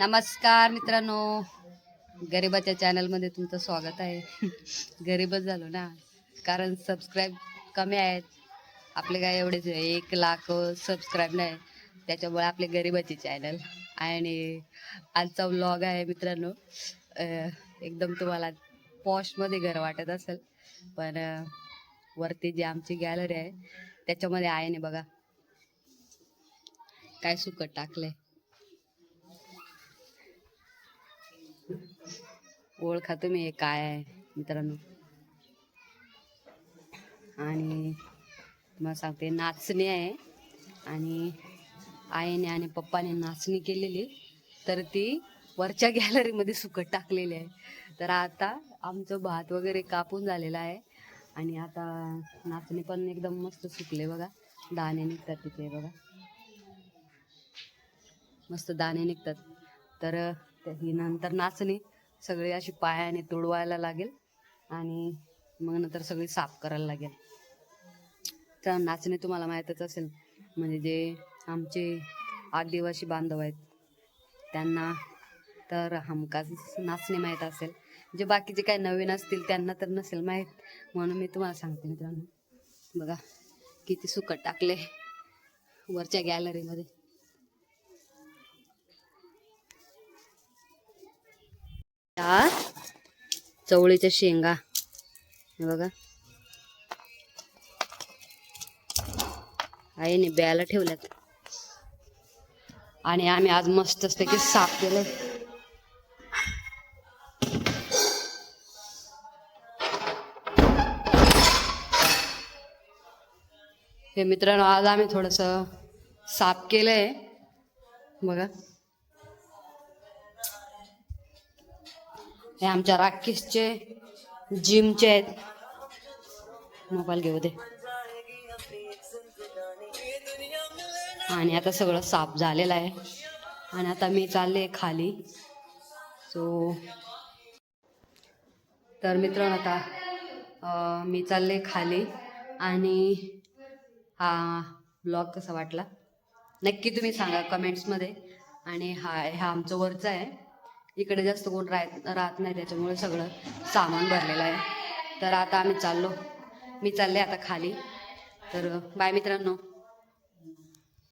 नमस्कार मित्रांनो. गरिबाच्या चॅनलमध्ये तुमचं स्वागत आहे. गरीबच झालो ना कारण सबस्क्राईब कमी आहेत. आपले काय एवढेच एक लाख सबस्क्राईब नाही. त्याच्यामुळे आपले गरिबाचे चॅनल आणि आजचा व्लॉग आहे मित्रांनो. एकदम तुम्हाला पॉशमध्ये घर वाटत असेल पण वरती जी आमची गॅलरी आहे त्याच्यामध्ये आहे नाही बघा. काय सुकट टाकलंय. ओळखा तुम्ही हे काय आहे मित्रांनो? आणि तुम्हाला सांगते नाचणी आहे. आणि आईने आणि पप्पाने नाचणी केलेली. तर ती वरच्या गॅलरीमध्ये सुकट टाकलेली आहे. तर आता आमचं भात वगैरे कापून झालेलं आहे. आणि आता नाचणी पण एकदम मस्त सुकले बघा. दाणे निघतात तिथे बघा. मस्त दाणे निघतात. तर ही नंतर नाचणी. सगळी अशी पायाने तुडवायला लागेल आणि मग नंतर सगळी साफ करायला लागेल. तर नाचणे तुम्हाला माहीतच असेल म्हणजे जे आमचे आदिवासी बांधव आहेत त्यांना तर हमखास नाचणे माहीत असेल. जे बाकीचे काही नवीन असतील त्यांना तर नसेल माहीत. म्हणून मी तुम्हाला सांगते मित्रांनो. बघा किती सुकट टाकले वरच्या गॅलरीमध्ये या. चवळीच्या शेंगा. हे बघा. आईने ब्याला ठेवल्यात. आणि आम्ही आज मस्त पैकी साफ केलंय. हे मित्रांनो आज आम्ही थोडस साफ केलंय. बघा. हे आमच्या राकेशचे जिमचे आहेत. मोबाईल घेऊ दे. आणि आता सगळं साफ झालेलं आहे. आणि आता मी चालले खाली. सो तर मित्रांनो आता मी चालले खाली. आणि हा ब्लॉग कसा वाटला? नक्की तुम्ही सांगा कमेंट्समध्ये. आणि हा हा आमचं वरचं आहे. इकडे जास्त कोण राहत राहत नाही त्याच्यामुळे सगळं सामान भरलेलं आहे. तर आता आम्ही चाललो. मी चालले आता खाली. तर बाय मित्रांनो.